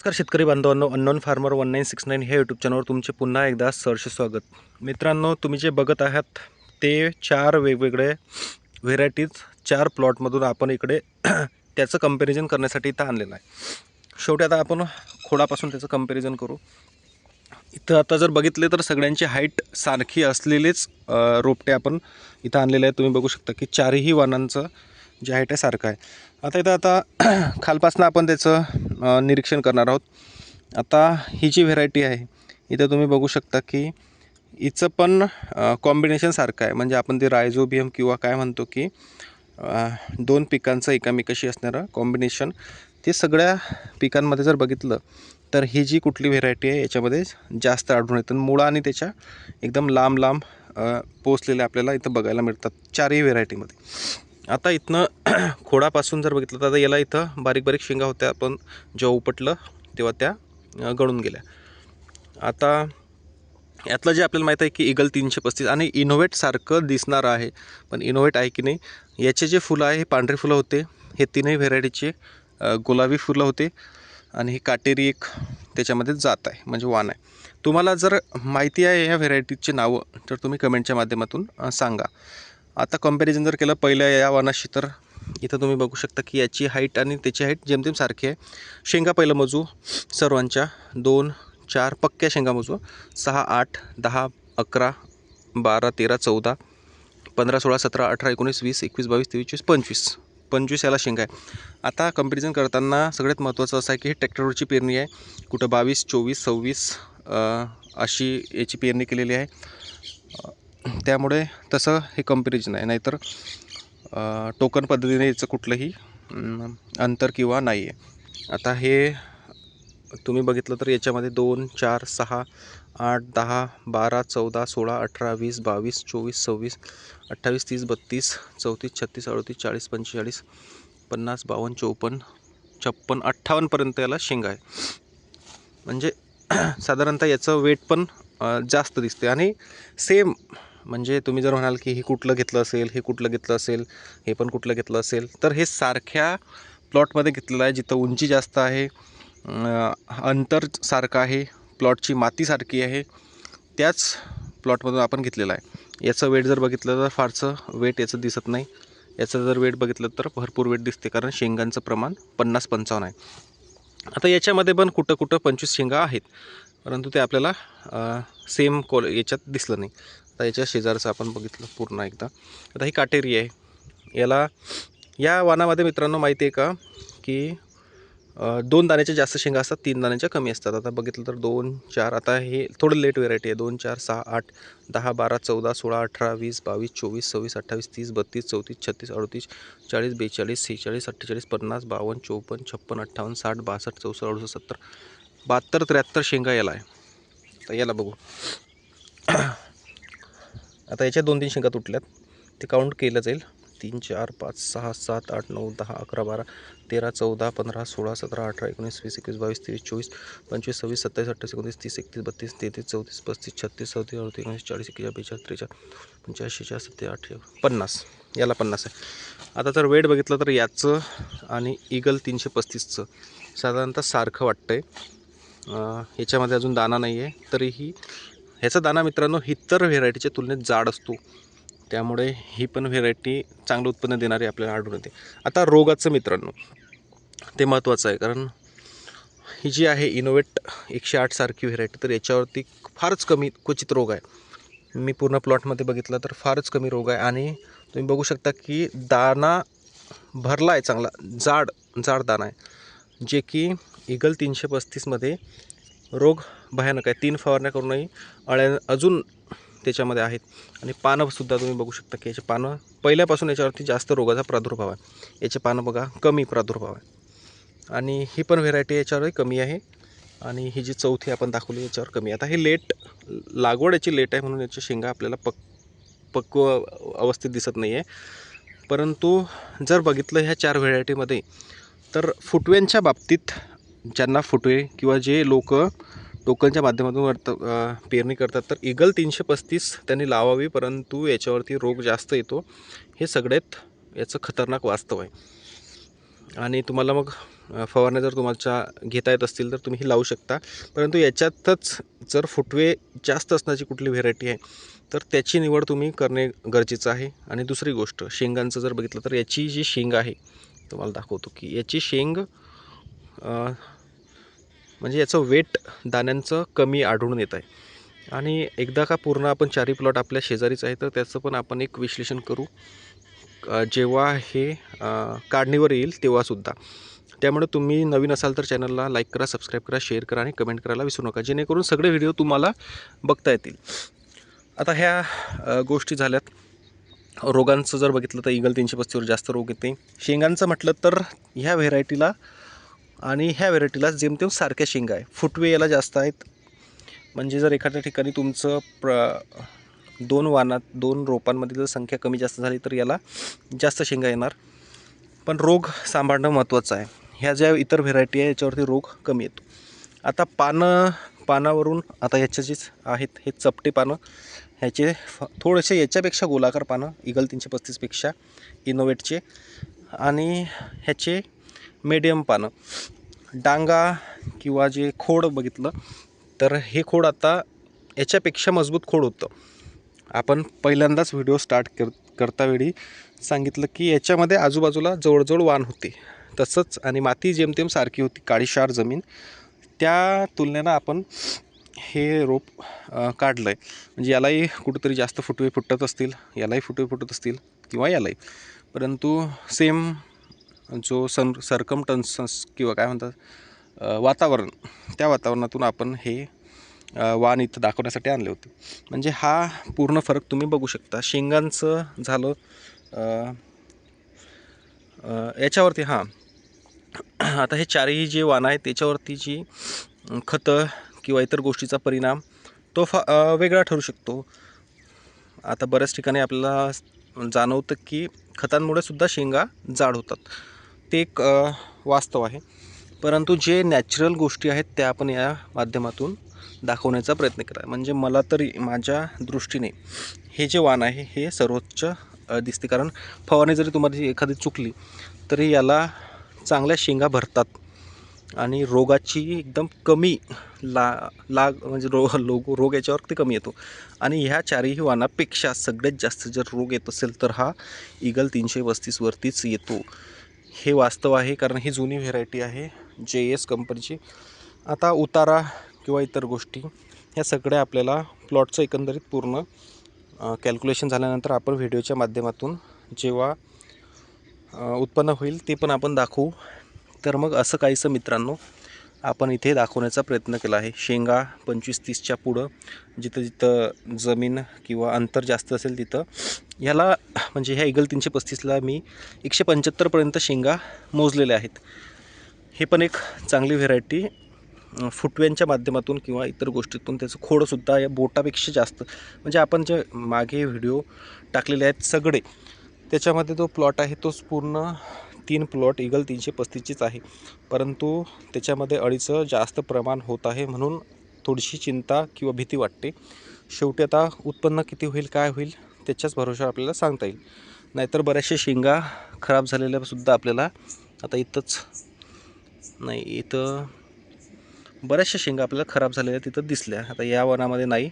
नमस्कार शेतकरी बांधवांनो unknown farmer one nine six nine ह्या यूट्यूब चॅनलवर तुमचे पुन्हा एकदा सहर्ष स्वागत. मित्रांनो तुम्ही जे बघत आहात ते चार वेगवेगळे व्हेरायटीज चार प्लॉटमधून आपण इकडे त्याचं कंपॅरिझन करण्यासाठी इथं आणलेलं आहे. शेवटी आता आपण खोडापासून त्याचं कंपॅरिझन करू. इथं आता जर बघितले तर सगळ्यांची हाईट सारखी असलेलेच रोपटे आपण इथं आणलेले आहे तुम्ही बघू शकता की चारही वाणांचं जे हाईट आहे सारखं आहे. आता इथं आता खालपासनं आपण त्याचं निरीक्षण करणार आहोत. आता ही जी व्हेरायटी आहे इथं तुम्ही बघू शकता की हिचं पण कॉम्बिनेशन सारखं आहे. म्हणजे आपण ते रायझोबियम किंवा काय म्हणतो की दोन पिकांचं एकामेकाशी असणारं कॉम्बिनेशन ते सगळ्या पिकांमध्ये जर बघितलं तर ही जी कुठली व्हेरायटी आहे याच्यामध्ये जास्त आढळून येतं. मुळा आणि त्याच्या एकदम लांब लांब पोचलेल्या आपल्याला इथं बघायला मिळतात चारही व्हेरायटीमध्ये आता इथनं खोडापासून जर बघितलं तर आता याला इथं बारीक बारीक शेंगा होत्या. आपण जेव्हा उपटलं तेव्हा त्या गळून गेल्या. आता यातलं जे आपल्याला माहीत आहे की इगल तीनशे पस्तीस आणि इनोव्हेटसारखं दिसणारं आहे. पण इनोव्हेट आहे की नाही? याचे जे फुलं आहे हे पांढरे फुलं होते. हे तीनही व्हेरायटीचे गुलाबी फुलं होते. आणि ही काटेरी एक त्याच्यामध्ये जात आहे म्हणजे वाण आहे. तुम्हाला जर माहिती आहे या व्हेरायटीची नावं तर तुम्ही कमेंटच्या माध्यमातून सांगा. आता कंपॅरिझन जर केलं पहिल्या या वनाशी तर इथं तुम्ही बघू शकता की याची हाईट आणि त्याची हाईट जेमतेम सारखी आहे. शेंगा पहिलं मोजू सर्वांच्या दोन चार पक्क्या शेंगा मोजू. सहा आठ दहा अकरा बारा तेरा चौदा पंधरा सोळा सतरा अठरा एकोणीस वीस एकवीस बावीस तेवीस पंचवीस. पंचवीस याला शेंगा आहे. आता कंपॅरिझन करताना सगळ्यात महत्त्वाचं असं आहे की हे ट्रॅक्टरवरची पेरणी आहे. कुठं बावीस चोवीस सव्वीस अशी याची पेरणी केलेली आहे. त्यामुळे तसं हे कंपेरिजन आहे. नाहीतर टोकन पद्धतीने याचं कुठलंही अंतर किंवा नाही आहे आता हे तुम्ही बघितलं तर याच्यामध्ये दोन चार सहा आठ दहा बारा चौदा सोळा अठरा वीस बावीस चोवीस सव्वीस अठ्ठावीस तीस बत्तीस चौतीस छत्तीस अडतीस चाळीस पंचेचाळीस पन्नास बावन्न चोपन्न छप्पन अठ्ठावन्नपर्यंत याला शेंगा आहे. म्हणजे साधारणतः याचं वेट पण जास्त दिसते. आणि सेम म्हणजे तुम्ही जर म्हणाल की हे कुठलं घेतलं असेल हे कुठलं घेतलं असेल हे पण कुठलं घेतलं असेल तर हे सारख्या प्लॉटमध्ये घेतलेलं आहे जिथं उंची जास्त आहे अंतर सारखं आहे प्लॉटची माती सारखी आहे त्याच प्लॉटमधून आपण घेतलेलं आहे. याचं वेट जर बघितलं तर फारसं वेट याचं दिसत नाही. याचं जर वेट बघितलं तर भरपूर वेट दिसते कारण शेंगांचं प्रमाण पन्नास पंचावन्न आहे. आता याच्यामध्ये पण कुठं कुठं पंचवीस शेंगा आहेत परंतु ते आपल्याला सेम कॉल याच्यात दिसलं नाही. आता याच्या शेजारचं आपण बघितलं पूर्ण एकदा. आता ही काटेरी आहे. याला या वानामध्ये मित्रांनो माहिती आहे का की दोन दाण्याच्या जास्त शेंगा असतात तीन दाण्याच्या कमी असतात. आता बघितलं तर दोन चार आता हे थोडं लेट व्हेरायटी आहे. दोन चार सहा आठ दहा बारा चौदा सोळा अठरा वीस बावीस चोवीस सव्वीस अठ्ठावीस तीस बत्तीस चौतीस छत्तीस अडतीस चाळीस बेचाळीस सेहेचाळीस अठ्ठेचाळीस पन्नास बावन्न चोपन्न छप्पन अठ्ठावन्न साठ बासष्ट चौसष्ट अडुसष्ट सत्तर बहात्तर त्र्याहत्तर शेंगा याला आहे. तर याला बघू. आता याच्या दोन तीन शेंगा तुटल्यात. ते काउंट केलं जाईल. तीन चार पाच सहा सात आठ नऊ दहा अकरा बारा तेरा चौदा पंधरा सोळा सतरा अठरा एकोणीस वीस एकवीस बावीस तेवीस चोवीस पंचवीस सव्वीस सत्तावीस अठ्ठावीस एकोणतीस तीस एकतीस बत्तीस तेहतीस चौतीस पस्तीस छत्तीस चौतीस अडतीस एकोणीस चाळीस एकवीस बेचाळीस त्रेचाळीस पंच्याऐंशी शेहेचाळीस सत्ते आठ पन्नास. याला पन्नास आहे. आता जर वेट बघितलं तर याचं आणि इगल तीनशे पस्तीसचं साधारणतः सारखं वाटतं आहे याच्यामध्ये अजून दाना नाही आहे तरीही ह्याचा दाना मित्रांनो इतर व्हेरायटीच्या तुलनेत जाड असतो. त्यामुळे ही पण व्हेरायटी चांगलं उत्पन्न देणारी आपल्याला आढळून येते. आता रोगाचं मित्रांनो ते महत्त्वाचं आहे. कारण ही जी आहे इनोवेट एकशे आठ सारखी व्हेरायटी तर याच्यावरती फारच कमी क्वचित रोग आहे. मी पूर्ण प्लॉटमध्ये बघितलं तर फारच कमी रोग आहे. आणि तुम्ही बघू शकता की दाना भरला आहे चांगला जाड जाड दाना आहे. जे की इगल तीनशे पस्तीसमध्ये रोग भयानक आहे. तीन फवारण्या करूनही अळ्या अजून त्याच्यामध्ये आहेत. आणि पानंसुद्धा तुम्ही बघू शकता की याचे पानं पहिल्यापासून याच्यावरती जास्त रोगाचा प्रादुर्भाव आहे. याचे पानं बघा कमी प्रादुर्भाव आहे. आणि ही पण व्हेरायटी याच्यावरही कमी आहे. आणि ही जी चौथी आपण दाखवली याच्यावर कमी आता हे लेट लागवड याची लेट आहे म्हणून याची शेंगा आपल्याला पक पक्व अवस्थेत दिसत नाही आहे परंतु जर बघितलं ह्या चार व्हेरायटीमध्ये तर फुटव्यांच्या बाबतीत ज्यांना फुटवे किंवा जे लोक टोकनच्या माध्यमातून वर्त पेरणी करतात. तर इगल तीनशे पस्तीस त्यांनी लावावी परंतु याच्यावरती रोग जास्त येतो. हे सगळ्यात याचं खतरनाक वास्तव आहे. आणि तुम्हाला मग फवारण्या जर तुम्हाला घेता येत असतील तर तुम्ही लावू शकता. परंतु याच्यातच जर फुटवे जास्त असण्याची कुठली व्हेरायटी आहे तर त्याची निवड तुम्ही करणे गरजेचं आहे. आणि दुसरी गोष्ट शेंगांचं जर बघितलं तर याची जी शेंग आहे तुम्हाला दाखवतो की याची शेंग म्हणजे याचं वेट दाण्यांचं कमी आढळून येत आहे. आणि एकदा का पूर्ण आपण चारी प्लॉट आपल्या शेजारीच आहे तर त्याचं पण आपण एक विश्लेषण करू. जेव्हा हे काढणीवर येईल तेव्हासुद्धा त्यामुळे तुम्ही नवीन असाल तर चॅनलला लाईक करा सबस्क्राईब करा शेअर करा आणि कमेंट करायला विसरू नका. जेणेकरून सगळे व्हिडिओ तुम्हाला बघता येतील. आता ह्या गोष्टी झाल्यात. रोगांचं जर बघितलं तर इगल तीनशे पस्तीवर जास्त रोग येते. शेंगांचं म्हटलं तर ह्या व्हेरायटीला आणि ह्या व्हेरायटीला जेमतेम सारख्या शेंगा आहे. फुटवे याला जास्त आहेत. म्हणजे जर एखाद्या ठिकाणी तुमचं प्र दोन वानात दोन रोपांमध्ये जर संख्या कमी जास्त झाली तर याला जास्त शेंगा येणार. पण रोग सांभाळणं महत्त्वाचं आहे. ह्या ज्या इतर व्हेरायटी आहे याच्यावरती रोग कमी येतो. आता पानं पानावरून आता ह्याचे जे आहेत हे चपटे पानं ह्याचे थोडेसे याच्यापेक्षा गोलाकार पानं इगल तीनशे पस्तीसपेक्षा इनोवेटचे आणि ह्याचे मीडियम पानं. डांगा किंवा जे खोड बघितलं तर हे खोड आता याच्यापेक्षा मजबूत खोड होतं. आपण पहिल्यांदाच व्हिडिओ स्टार्ट कर करतावेळी सांगितलं की याच्यामध्ये आजूबाजूला जवळजवळ वाण होते. तसंच आणि माती जेमतेम सारखी होती काळीशार जमीन. त्या तुलनेनं आपण हे रोप काढलं आहे म्हणजे यालाही कुठंतरी जास्त फुटवे फुटत असतील यालाही फुटवे फुटत असतील किंवा यालाही. परंतु सेम जो सन सरकमटन्सन्स किंवा काय म्हणतात वातावरण त्या वातावरणातून आपण हे वाण इथं दाखवण्यासाठी आणले होते. म्हणजे हा पूर्ण फरक तुम्ही बघू शकता. शेंगांचं झालं याच्यावरती हां. आता हे चारही जे वाण आहेत त्याच्यावरती जी खतं किंवा इतर गोष्टीचा परिणाम तो फा वेगळा ठरू शकतो. आता बऱ्याच ठिकाणी आपल्याला जाणवतं की खतांमुळे सुद्धा शेंगा जाड होतात. ते एक वास्तव आहे. परंतु जे नॅचरल गोष्टी आहेत त्या आपण या माध्यमातून दाखवण्याचा प्रयत्न केला. म्हणजे मला तरी माझ्या दृष्टीने हे जे वाण आहे हे सर्वोच्च दिसते. कारण फवारणी जरी तुम्हाला एखादी चुकली तरी याला चांगल्या शेंगा भरतात. आणि रोगाची एकदम कमी ला लाग म्हणजे रो लोग रोग याच्यावरती कमी येतो. आणि ह्या चारही वाणापेक्षा सगळ्यात जास्त जर रोग येत असेल तर हा इगल तीनशे पस्तीसवरतीच येतो. हे वास्तव आहे कारण ही जुनी व्हेरायटी आहे जे एस कंपनीची आता उतारा किंवा इतर गोष्टी ह्या सगळ्या आपल्याला प्लॉटचं एकंदरीत पूर्ण कॅल्क्युलेशन झाल्यानंतर आपण व्हिडिओच्या माध्यमातून जेव्हा उत्पन्न होईल ते पण आपण दाखवू. तर मग असं काहीसं मित्रांनो आपण इथे दाखवण्याचा प्रयत्न केला आहे. शेंगा पंचवीस तीसच्या पुढं जिथं जिथं जमीन किंवा अंतर जास्त असेल तिथं ह्याला म्हणजे ह्या इगल तीनशे पस्तीसला मी एकशे पंच्याहत्तरपर्यंत शेंगा मोजलेल्या आहेत. हे पण एक चांगली व्हेरायटी फुटव्यांच्या माध्यमातून किंवा इतर गोष्टीतून त्याचं खोडसुद्धा या बोटापेक्षा जास्त. म्हणजे आपण जे मागे व्हिडिओ टाकलेले आहेत सगळे त्याच्यामध्ये जो प्लॉट आहे तोच पूर्ण तीन प्लॉट इगल तीनशे पस्तीसचीच आहे. परंतु त्याच्यामध्ये अळीचं जास्त प्रमाण होत आहे म्हणून थोडीशी चिंता किंवा भीती वाटते. शेवटी आता उत्पन्न किती होईल काय होईल? त्याच्याच भरोशावर आपल्याला सांगता येईल. नाहीतर बऱ्याचशा शेंगा खराब झालेल्यासुद्धा आपल्याला आता इथंच नाही इथं बऱ्याचशा शेंगा आपल्याला खराब झालेल्या तिथं दिसल्या. आता या वनामध्ये नाही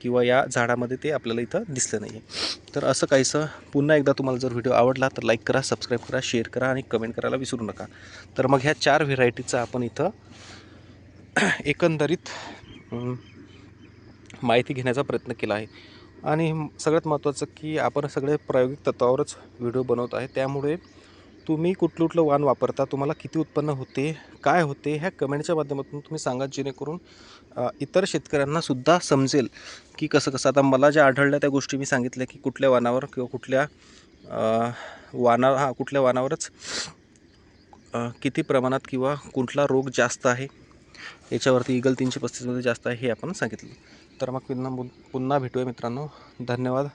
किंवा या झाडामध्ये ते आपल्याला इथं दिसलं नाही आहे तर असं काहीसं पुन्हा एकदा तुम्हाला जर व्हिडिओ आवडला तर लाईक करा सबस्क्राईब करा शेअर करा आणि कमेंट करायला विसरू नका. तर मग ह्या चार व्हेरायटीचा आपण इथं एकंदरीत माहिती घेण्याचा प्रयत्न केला आहे. आणि सगळ्यात महत्त्वाचं की आपण सगळे प्रायोगिक तत्वावरच व्हिडिओ बनवत आहे. त्यामुळे तुम्ही कुठलं कुठलं वाण वापरता तुम्हाला किती उत्पन्न होते काय होते ह्या कमेंटच्या माध्यमातून तुम्ही सांगा जेणेकरून इतर शेतकऱ्यांनासुद्धा समजेल की कसं कसं. आता मला ज्या आढळल्या त्या गोष्टी मी सांगितल्या की कुठल्या वाणावर किंवा कुठल्या वाना हा कुठल्या वाणावरच किती प्रमाणात किंवा कुठला रोग जास्त आहे याच्यावरती इगल तीनशे पस्तीसमध्ये जास्त आहे हे आपण सांगितलं. तर मग पुन्हा पुन्हा भेटूया मित्रांनो. धन्यवाद.